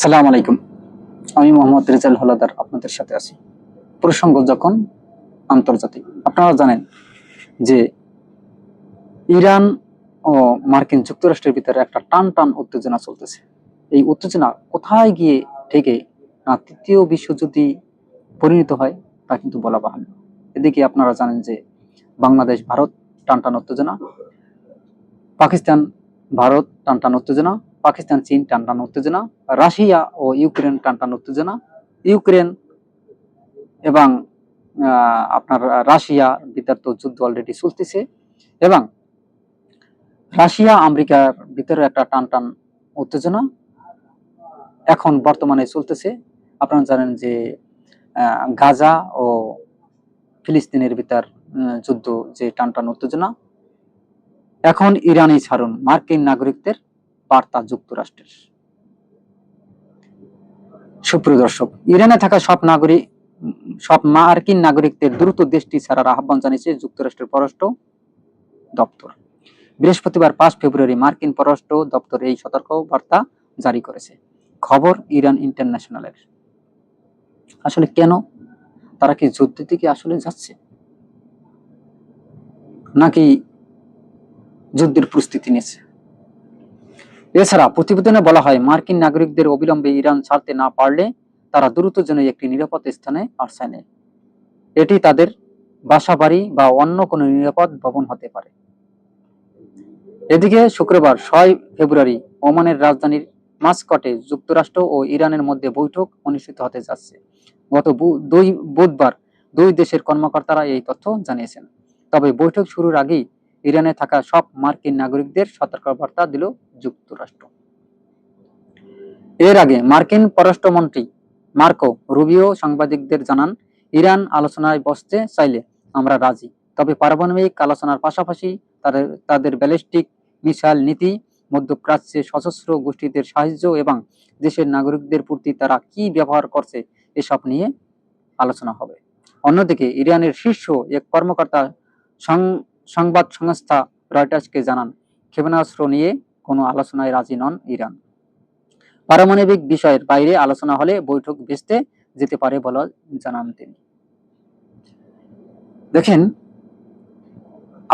সালাম আলাইকুম। আমি মোহাম্মদ রেজাল হলাদার, আপনাদের সাথে আছি। প্রসঙ্গ যখন আন্তর্জাতিক, আপনারা জানেন যে ইরান ও মার্কিন যুক্তরাষ্ট্রের ভিতরে একটা টান টান উত্তেজনা চলতেছে। এই উত্তেজনা কোথায় গিয়ে থেকে তৃতীয় বিশ্বযুদ্ধে পরিণত হয়, তা কিন্তু বলা বাহুল্য। এদিকে আপনারা জানেন যে বাংলাদেশ, ভারত টান টান উত্তেজনা। পাকিস্তান, ভারত টান টান উত্তেজনা। পাকিস্তান, চীন টান টান উত্তেজনা, রাশিয়া ও ইউক্রেন টান টান উত্তেজনা। ইউক্রেন এবং আপনার রাশিয়া বিতর্ক যুদ্ধ অলরেডি চলতেছে এবং রাশিয়া আমেরিকার ভিতরে একটা টান টান উত্তেজনা এখন বর্তমানে চলতেছে। আপনারা জানেন যে গাজা ও ফিলিস্তিনের ভিতর যুদ্ধ যে টান টান উত্তেজনা। এখন ইরানি ছাড়ুন, মার্কিন নাগরিকদের বার্তা যুক্তরাষ্ট্রের। সুপ্রিয় দর্শক, ইরানে থাকা সব নাগরিক, সব মার্কিন নাগরিকদের দ্রুত দেশটি ছাড়ার আহ্বান জানিয়েছে যুক্তরাষ্ট্রের পররাষ্ট্র দপ্তর। বৃহস্পতিবার পাঁচ ফেব্রুয়ারি মার্কিন পররাষ্ট্র দপ্তর এই সতর্ক বার্তা জারি করেছে। খবর ইরান ইন্টারন্যাশনালের। আসলে কেন? তারা কি যুদ্ধের দিকে আসলে যাচ্ছে? নাকি যুদ্ধের প্রস্তুতি নিয়েছে? এছাড়া প্রতিবেদনে বলা হয়, মার্কিন নাগরিকদের অবিলম্বে ইরান ছাড়তে না পারলে তারা দ্রুত যেন একটি নিরাপদ স্থানে আশ্রয় নেয়। এটি তাদের বাসা বাড়ি বা অন্য কোনো নিরাপদ ভবন হতে পারে। এদিকে শুক্রবার ছয় ফেব্রুয়ারি ওমানের রাজধানীর মাস্কটে যুক্তরাষ্ট্র ও ইরানের মধ্যে বৈঠক অনুষ্ঠিত হতে যাচ্ছে। গত দুই, বুধবার দুই দেশের কর্মকর্তারা এই তথ্য জানিয়েছেন। তবে বৈঠক শুরুর আগেই ইরানে থাকা সব মার্কিন নাগরিকদের সতর্কবার্তা দিল যুক্তরাষ্ট্র। এর আগে মার্কিন পররাষ্ট্রমন্ত্রী মার্কো রুবিও সাংবাদিকদের জানান, ইরান আলোচনায় বসতে চাইলে আমরা রাজি, তবে পারমাণবিক আলোচনার পাশাপাশি তাদের তাদের ব্যালিস্টিক মিসাইল নীতি, মধ্যপ্রাচ্যে সশস্ত্র গোষ্ঠীদের সাহায্য এবং দেশের নাগরিকদের প্রতি তারা কি ব্যবহার করছে এসব নিয়ে আলোচনা হবে। অন্যদিকে ইরানের শীর্ষ এক কর্মকর্তা সংবাদ সংস্থা রয়টার্সকে জানান, ক্ষেপণাস্ত্র নিয়ে কোনো আলোচনায় রাজি নন ইরান। পারমাণবিক বিষয়ের বাইরে আলোচনা হলে বৈঠক ভেস্তে যেতে পারে বলে জানান তিনি। দেখেন,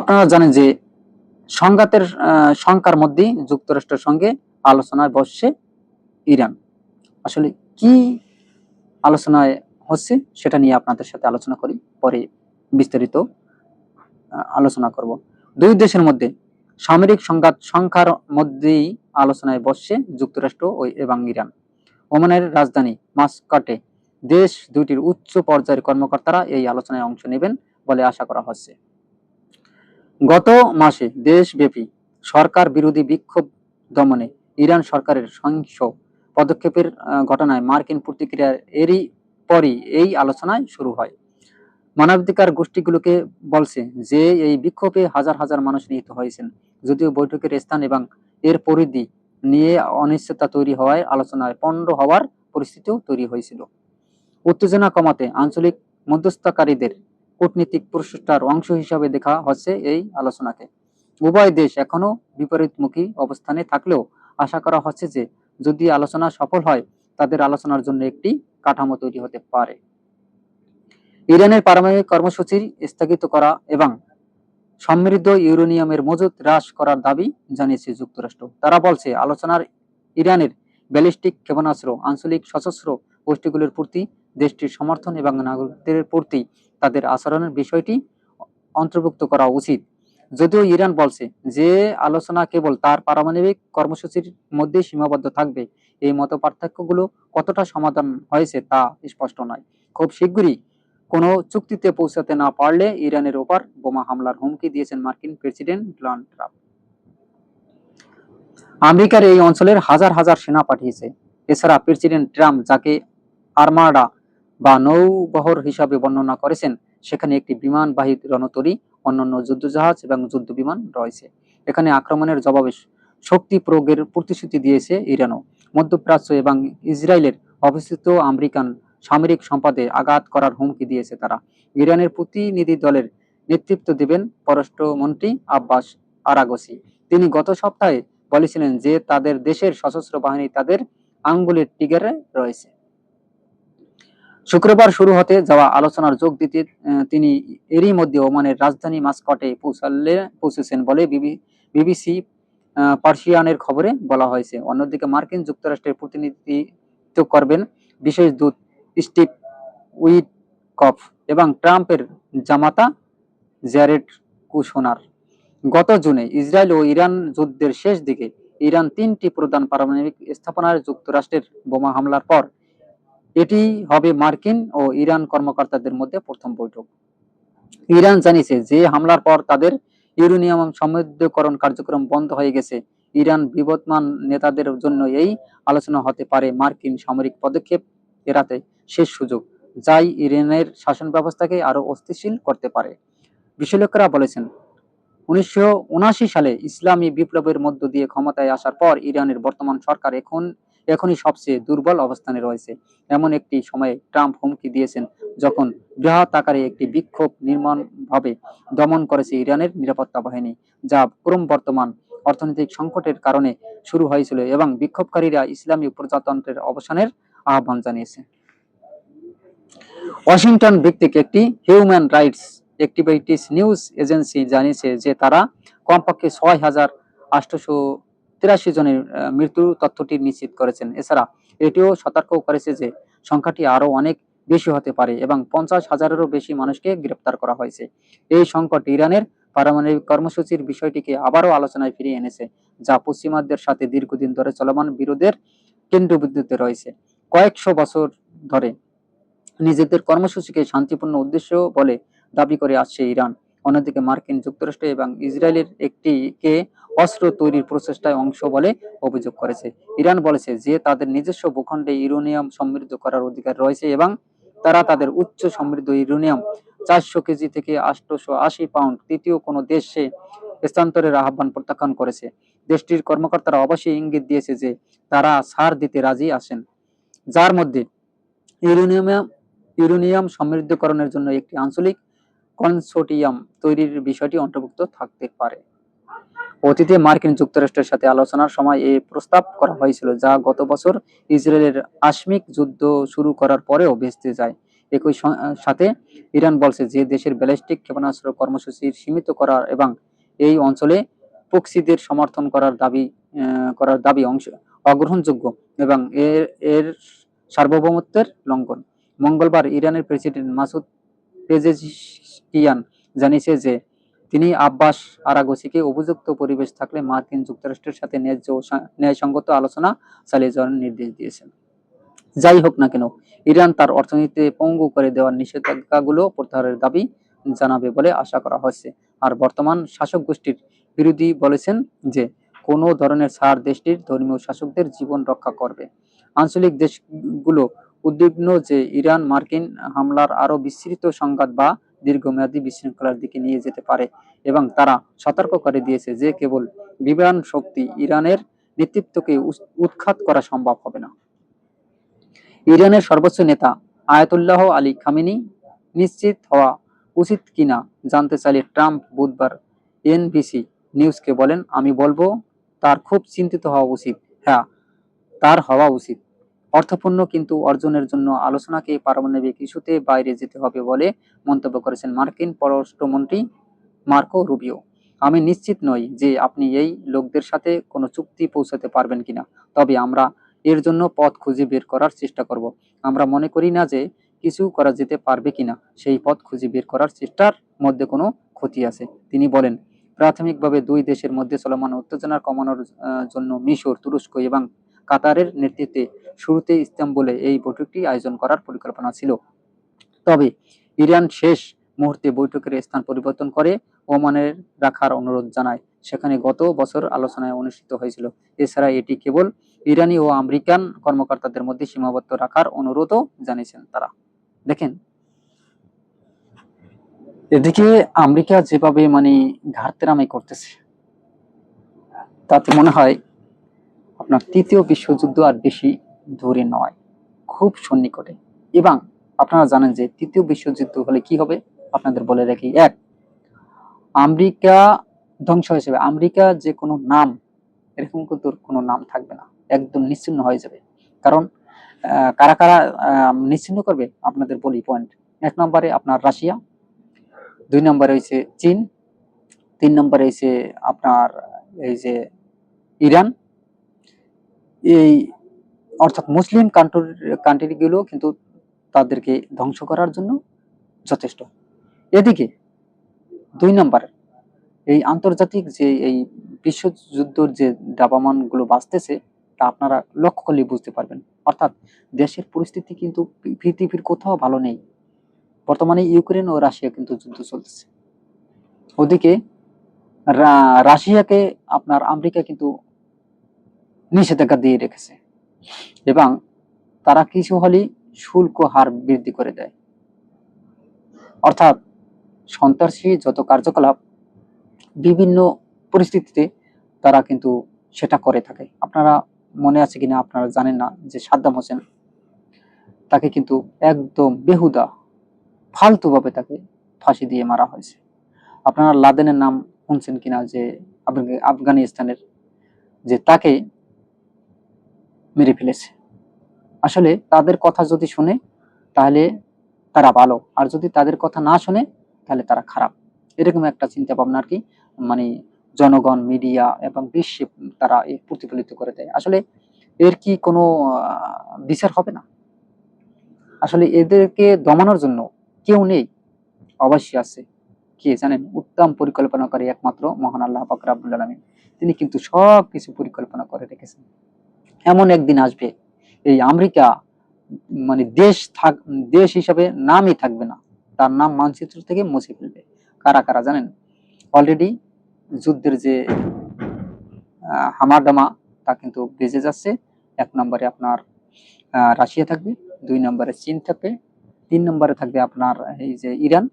আপনারা জানেন যে সংঘাতের শঙ্কার মধ্যেই যুক্তরাষ্ট্রের সঙ্গে আলোচনায় বসছে ইরান। আসলে কি আলোচনায় হচ্ছে সেটা নিয়ে আপনাদের সাথে আলোচনা করি, পরে বিস্তারিত আলোচনা করব। দুই দেশের মধ্যে সামরিক সংঘাত সংখ্যার মধ্যেই আলোচনায় বসছে যুক্তরাষ্ট্র ও এবং ইরান। ওমানের রাজধানী মাস্কাটে দেশ দুইটির উচ্চ পর্যায়ের কর্মকর্তারা এই আলোচনায় অংশ নেবেন বলে আশা করা হচ্ছে। গত মাসে দেশব্যাপী সরকার বিরোধী বিক্ষোভ দমনে ইরান সরকারের সহিংস পদক্ষেপের ঘটনায় মার্কিন প্রতিক্রিয়া এরই পরই এই আলোচনায় শুরু হয়। মানবাধিকার গোষ্ঠীগুলোকে বলছে যে এই বিক্ষোভে হাজার হাজার মানুষ নিহত হয়েছেন। যদিও বৈঠকের স্থান এবং এর পরিধি নিয়ে অনিশ্চয়তা তৈরি হওয়ায় আলোচনায় পণ্ড হওয়ার পরিস্থিতিও তৈরি হয়েছিল। উত্তেজনা কমাতে আঞ্চলিক মধ্যস্থকারীদের কূটনীতিক প্রচেষ্টার অংশ হিসাবে দেখা হচ্ছে এই আলোচনাকে। উভয় দেশ এখনও বিপরীতমুখী অবস্থানে থাকলেও আশা করা হচ্ছে যে যদি আলোচনা সফল হয়, তাদের আলোচনার জন্য একটি কাঠামো তৈরি হতে পারে। ইরানের পারমাণবিক কর্মসূচি স্থগিত করা এবং সমৃদ্ধ ইউরেনিয়ামের মজুত হ্রাস করার দাবি জানিয়েছে যুক্তরাষ্ট্র। তারা বলছে, আলোচনার ইরানের ব্যালিস্টিক ক্ষেপণাস্ত্র, আঞ্চলিক সশস্ত্র গোষ্ঠীগুলোর প্রতি দেশটির সমর্থন এবং নাগরিকদের প্রতি তাদের আচরণের বিষয়টি অন্তর্ভুক্ত করা উচিত। যদিও ইরান বলছে যে আলোচনা কেবল তার পারমাণবিক কর্মসূচির মধ্যে সীমাবদ্ধ থাকবে, এই মত পার্থক্যগুলো কতটা সমাধান হয়েছে তা স্পষ্ট নয়। খুব শীঘ্রই কোনো চুক্তিতে পৌঁছাতে না পারলে ইরানের ওপর বোমা হামলার হুমকি দিয়েছেন মার্কিন প্রেসিডেন্ট ডোনাল্ড ট্রাম্প। আমেরিকার এই অঞ্চলের হাজার হাজার সেনা পাঠিয়েছে। এছাড়া প্রেসিডেন্ট ট্রাম্প যাকে আর্মাডা বা নৌবহর হিসাবে বর্ণনা করেছেন, সেখানে একটি বিমানবাহী রণতরী, অন্যান্য যুদ্ধজাহাজ এবং যুদ্ধ বিমান রয়েছে। এখানে আক্রমণের জবাবে শক্তি প্রয়োগের প্রতিশ্রুতি দিয়েছে ইরানও। মধ্যপ্রাচ্য এবং ইসরায়েলের অবস্থিত আমেরিকান সামরিক সম্পদে আঘাত করার হুমকি দিয়েছে তারা। ইরানের প্রতিনিধি দলের নেতৃত্ব দেবেন পররাষ্ট্রমন্ত্রী আব্বাস আরাগসি। তিনি গত সপ্তাহে বলেছিলেন যে তাদের দেশের সশস্ত্র বাহিনী তাদের আঙ্গুলের টিগারে রয়েছে। শুক্রবার শুরু হতে যাওয়া আলোচনার যোগ দিতে তিনি এরই মধ্যে ওমানের রাজধানী মাস্কটে পৌঁছালে, পৌঁছেছেন বলে বিবিসি পার্সিয়ানের খবরে বলা হয়েছে। অন্যদিকে মার্কিন যুক্তরাষ্ট্রের প্রতিনিধিত্ব করবেন বিশেষ দূত স্টিভ উইটকফ এবং ট্রাম্পের জামাতা জ্যারেড কুশনার। গত জুনে ইসরায়েল ও ইরান যুদ্ধের শেষ দিকে ইরান তিনটি প্রধান পারমাণবিক স্থাপনায় যুক্তরাষ্ট্রের বোমা হামলার পর এটি হবে মার্কিন ও ইরান কর্মকর্তাদের মধ্যে প্রথম বৈঠক। ইরান জানিয়েছে যে হামলার পর তাদের ইউরেনিয়াম সমৃদ্ধকরণ কার্যক্রম বন্ধ হয়ে গেছে। ইরান বিবদমান নেতাদের জন্য এই আলোচনা হতে পারে মার্কিন সামরিক পদক্ষেপ এড়াতে। শেষ সুযোগ, যাই ইরানের শাসন ব্যবস্থাকে আরও অস্থিতিশীল করতে পারে। বিশ্লেষকরা বলেছেন, উনিশশো সালে ইসলামী বিপ্লবের মধ্য দিয়ে ক্ষমতায় আসার পর ইরানের বর্তমান সরকার এখন, এখনই সবচেয়ে দুর্বল অবস্থানে রয়েছে। এমন একটি সময়ে ট্রাম্প হুমকি দিয়েছেন যখন বৃহৎ আকারে একটি বিক্ষোভ নির্মমভাবে দমন করেছে ইরানের নিরাপত্তা বাহিনী, যা ক্রমবর্তমান অর্থনৈতিক সংকটের কারণে শুরু হয়েছিল এবং বিক্ষোভকারীরা ইসলামী প্রজাতন্ত্রের অবসানের আহ্বান জানিয়েছে। ওয়াশিংটন ভিত্তিক একটি human rights activities news agency জানিয়েছে যে তারা কমপক্ষে ছয় হাজার আটশোশো তিরাশি জনের মৃত্যুর তথ্যটি নিশ্চিত করেছেন। এছাড়া এটিও সতর্ক করেছে যে সংখ্যাটি আরও অনেক বেশি হতে পারে এবং পঞ্চাশ হাজারেরও বেশি মানুষকে গ্রেপ্তার করা হয়েছে। এই সংকট ইরানের পারমাণবিক কর্মসূচির বিষয়টিকে আবারও আলোচনায় ফিরিয়ে এনেছে, যা পশ্চিমাদের সাথে দীর্ঘদিন ধরে চলমান বিরোধের কেন্দ্রবিন্দুতে রয়েছে। কয়েকশো বছর ধরে নিজেদের কর্মসূচিকে শান্তিপূর্ণ উদ্দেশ্য বলে দাবি করে আসছে ইরান। অন্যদিকে মার্কিন যুক্তরাষ্ট্র এবং ইসরায়েলের একটিকে অস্ত্র তৈরির প্রচেষ্টায় অংশ বলে অভিযোগ করেছে। ইরান বলেছে যে, তাদের নিজস্ব ভূখণ্ডে ইউরেনিয়াম সমৃদ্ধ করার অধিকার রয়েছে এবং তারা তাদের উচ্চ সমৃদ্ধ ইউরেনিয়াম চারশো কেজি থেকে আটশোশো আশি পাউন্ড তৃতীয় কোনো দেশে স্থানান্তরের আহ্বান প্রত্যাখ্যান করেছে। দেশটির কর্মকর্তারা অবশ্যই ইঙ্গিত দিয়েছে যে, তারা ছাড় দিতে রাজি আসেন যার মধ্যে ইউরেনিয়াম ইউরেনিয়াম সমৃদ্ধকরণের জন্য একটি আঞ্চলিক কনসোর্টিয়াম তৈরির বিষয়টি অন্তর্ভুক্ত থাকতে পারে। অতীতে মার্কিন যুক্তরাষ্ট্রের সাথে আলোচনার সময় এই প্রস্তাব করা হয়েছিল, যা গত বছর ইসরায়েলের আশ্মিক যুদ্ধ শুরু করার পরেও ভেস্তে যায়। একই সাথে ইরান বলছে যে দেশের ব্যালিস্টিক ক্ষেপণাস্ত্র কর্মসূচি সীমিত করার এবং এই অঞ্চলে প্রক্সিদের সমর্থন করার দাবি করার দাবি অংশ অগ্রহণযোগ্য এবং এর এর সার্বভৌমত্বের লঙ্ঘন। মঙ্গলবার ইরানের প্রেসিডেন্ট মাসুদ পেজেশকিয়ান জানিয়েছে যে তিনি আব্বাস আরাগোসিকে উপযুক্ত পরিবেশ থাকলে মার্কিন যুক্তরাষ্ট্রের সাথে ন্যায্য ন্যায়সঙ্গত আলোচনা চালিয়ে যাওয়ার নির্দেশ দিয়েছেন। যাই হোক না কেন, ইরান তার অর্থনীতিতে পঙ্গু করে দেওয়ার নিষেধাজ্ঞাগুলো প্রত্যাহারের দাবি জানাবে বলে আশা করা হচ্ছে। আর বর্তমান শাসক গোষ্ঠীর বিরোধী বলেছেন যে কোনো ধরনের ছাড় দেশটির ধর্মীয় শাসকদের জীবন রক্ষা করবে। আঞ্চলিক দেশগুলো উদ্বিগ্ন যে ইরান মার্কিন হামলার আরও বিস্তৃত সংঘাত বা দীর্ঘমেয়াদী বিশৃঙ্খলার দিকে নিয়ে যেতে পারে এবং তারা সতর্ক করে দিয়েছে যে কেবল বিমান শক্তি ইরানের নেতৃত্বকে উৎখাত করা সম্ভব হবে না। ইরানের সর্বোচ্চ নেতা আয়াতুল্লাহ আলী খামেনি নিশ্চিত হওয়া উচিত কিনা জানতে চাইলে ট্রাম্প বুধবার এনবিসি নিউজকে বলেন, আমি বলব, তার খুব চিন্তিত হওয়া উচিত। হ্যাঁ তার হওয়া উচিত। অর্থপূর্ণ কিন্তু অর্জনের জন্য আলোচনাকে পারমাণবিক ইস্যুতে বাইরে যেতে হবে বলে মন্তব্য করেছেন মার্কিন পররাষ্ট্রমন্ত্রী মার্কো রুবিও। আমি নিশ্চিত নই যে আপনি এই লোকদের সাথে কোনো চুক্তি পৌঁছাতে পারবেন কিনা, তবে আমরা এর জন্য পথ খুঁজে বের করার চেষ্টা করব। আমরা মনে করি না যে কিছু করা যেতে পারবে কিনা, সেই পথ খুঁজে বের করার চেষ্টার মধ্যে কোনো ক্ষতি আছে। তিনি বলেন, প্রাথমিকভাবে দুই দেশের মধ্যে চলমান উত্তেজনা কমানোর জন্য মিশর, তুরস্ক এবং কাতারের নেতৃত্বে শুরুতে ইস্তাম্বুলে এই বৈঠকটি আয়োজন করার পরিকল্পনা ছিল। তবে ইরান শেষ মুহূর্তে বৈঠকের স্থান পরিবর্তন করে ওমানের রাখার অনুরোধ জানায়। সেখানে গত বছর আলোচনায় অনুষ্ঠিত হয়েছিল। এছাড়া এটি কেবল ইরানি ও আমেরিকান কর্মকর্তাদের মধ্যে সীমাবদ্ধ রাখার অনুরোধও জানিয়েছেন তারা। দেখেন, এদিকে আমেরিকা যেভাবে মানে ঘাটতেরামি করতেছে, তাতে মনে হয় আপনার তৃতীয় বিশ্বযুদ্ধ আর বেশি দূরে নয়, খুব সন্নিকটে। এবং আপনারা জানেন যে তৃতীয় বিশ্বযুদ্ধ হলে কি হবে? আপনাদের বলে রাখি, এক, আমেরিকা ধ্বংস যাবে। আমেরিকা যে কোনো নাম, এরকম কিন্তু কোনো নাম থাকবে না। একদম নিশ্চিন্ন হয়ে যাবে। কারণ কারা কারা নিশ্চিন্ন করবে? আপনাদের বলি পয়েন্ট এক নম্বরে আপনার রাশিয়া, দুই নম্বরে হয়েছে চীন, তিন নম্বরে হয়েছে আপনার এই যে ইরান এই, অর্থাৎ মুসলিম কান্ট্রি কান্ট্রিগুলো কিন্তু তাদেরকে ধ্বংস করার জন্য যথেষ্ট। এদিকে দুই নম্বর, এই আন্তর্জাতিক যে এই বিশ্বযুদ্ধর যে দাবামানগুলো বাঁচতেছে, তা আপনারা লক্ষ্য করলে বুঝতে পারবেন। অর্থাৎ দেশের পরিস্থিতি কিন্তু পৃথিবীর কোথাও ভালো নেই। বর্তমানে ইউক্রেন ও রাশিয়া কিন্তু যুদ্ধ চলতেছে। ওদিকে রাশিয়াকে আপনার আমেরিকা কিন্তু নিষেধাজ্ঞা দিয়ে রেখেছে। এবং তারা কিছু হলেই শুল্ক হার বৃদ্ধি করে দেয়। অর্থাৎ সন্ত্রাসী যত কার্যকলাপ, বিভিন্ন পরিস্থিতিতে তারা কিন্তু সেটা করে থাকে। আপনারা মনে আছে কিনা আপনারা জানেন না যে সাদ্দাম হোসেন তাকে কিন্তু একদম বেহুদা, ফালতুভাবে তাকে ফাঁসি দিয়ে মারা হয়েছে। আপনারা লাদেনের নাম শুনছেন কিনা যে আফগা- আফগানিস্তানের? যে তাকে মেরে ফেলেছে। আসলে তাদের কথা যদি শুনে, তাহলে তারা ভালো। আর যদি তাদের কথা না শুনে, তাহলে তারা খারাপ। এরকম একটা চিন্তা ভাবনা আর কি মানে জনগণ মিডিয়া এবং বিশ্বে তারা প্রতিফলিত করে দেয়। আসলে এর কি কোনো বিচার হবে না? আসলে এদেরকে দমানোর জন্য কেউ নেই। অবশ্যই আছে। কে জানেন? উত্তম পরিকল্পনাকারী একমাত্র মহান আল্লাহ পাক রাব্বুল আলামিন। তিনি কিন্তু সব কিছু পরিকল্পনা করে রেখেছেন। এমন একদিন আসবে, এই আমেরিকা মানে দেশ থাক, দেশ হিসাবে নামই থাকবে না। তার নাম মানচিত্র থেকে মুছে ফেলবে। কারা কারা জানেন? অলরেডি যুদ্ধের যে হামাডামা তা কিন্তু বেজে যাচ্ছে। এক নম্বরে আপনার রাশিয়া থাকবে, দুই নম্বরে চীন থাকবে, তিন নম্বরে থাকবে আপনার এই যে ইরান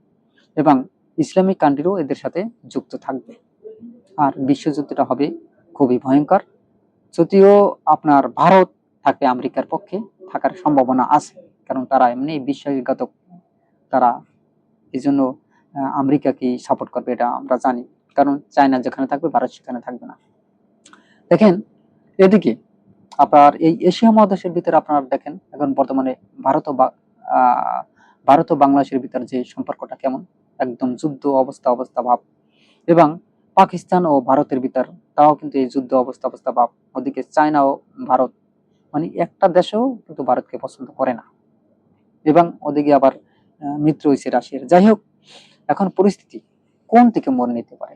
এবং ইসলামিক কান্ট্রিও এদের সাথে যুক্ত থাকবে। আর বিশ্বযুদ্ধটা হবে খুবই ভয়ঙ্কর। যদিও আপনার ভারত থাকবে আমেরিকার পক্ষে, থাকার সম্ভাবনা আছে, কারণ তারা এমনি বিশ্বাসঘাতক তারা এই জন্য আমেরিকাকে সাপোর্ট করবে এটা আমরা জানি। কারণ চায়না যেখানে থাকবে, ভারত সেখানে থাকবে না। দেখেন, এদিকে আপনার এই এশিয়া মহাদেশের ভিতরে আপনারা দেখেন, এখন বর্তমানে ভারত ও ভারত ও বাংলাদেশের ভিতরে যে সম্পর্কটা কেমন, একদম যুদ্ধ অবস্থা অবস্থা ভাব। এবং পাকিস্তান ও ভারতের ভিতর তাও কিন্তু এই যুদ্ধ অবস্থা অবস্থা বা ওদিকে চায়না ও ভারত মানে একটা দেশেও কিন্তু ভারতকে পছন্দ করে না। এবং ওদিকে আবার মিত্র হয়েছে রাশিয়ার। যাই হোক, এখন পরিস্থিতি কোন দিকে মোড় নিতে পারে?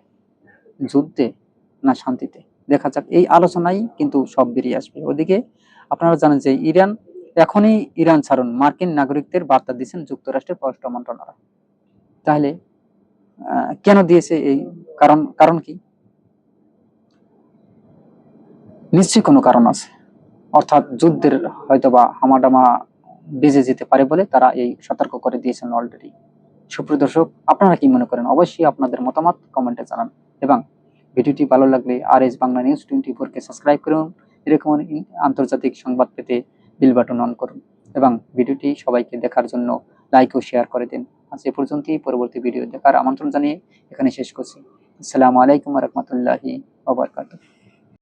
যুদ্ধে না শান্তিতে? দেখা যাক, এই আলোচনাই কিন্তু সব বেরিয়ে আসবে। ওদিকে আপনারা জানেন যে ইরান, এখনই ইরান ছাড়ুন। মার্কিন নাগরিকদের বার্তা দিয়েছেন যুক্তরাষ্ট্রের পররাষ্ট্র মন্ত্রণালয়। তাহলে কেন দিয়েছে এই কারণ কারণ কি? নিশ্চয়ই কোনো কারণ আছে। অর্থাৎ যুদ্ধের হয়তোবা হামাডামা বেজে যেতে পারে বলে তারা এই সতর্ক করে দিয়েছেন অলরেডি সুপ্রিয় দর্শক, আপনারা কি মনে করেন? অবশ্যই আপনাদের মতামত কমেন্টে জানান এবং ভিডিওটি ভালো লাগলে R S Bangla news twenty কে সাবস্ক্রাইব করুন। এরকম আন্তর্জাতিক সংবাদ পেতে বিল বাটন অন করুন এবং ভিডিওটি সবাইকে দেখার জন্য লাইক ও শেয়ার করে দিন। আজ এ পর্যন্তই। পরবর্তী ভিডিও দেখার আমন্ত্রণ জানিয়ে এখানে শেষ করছি। আসসালামু আলাইকুম রহমতুল্লাহি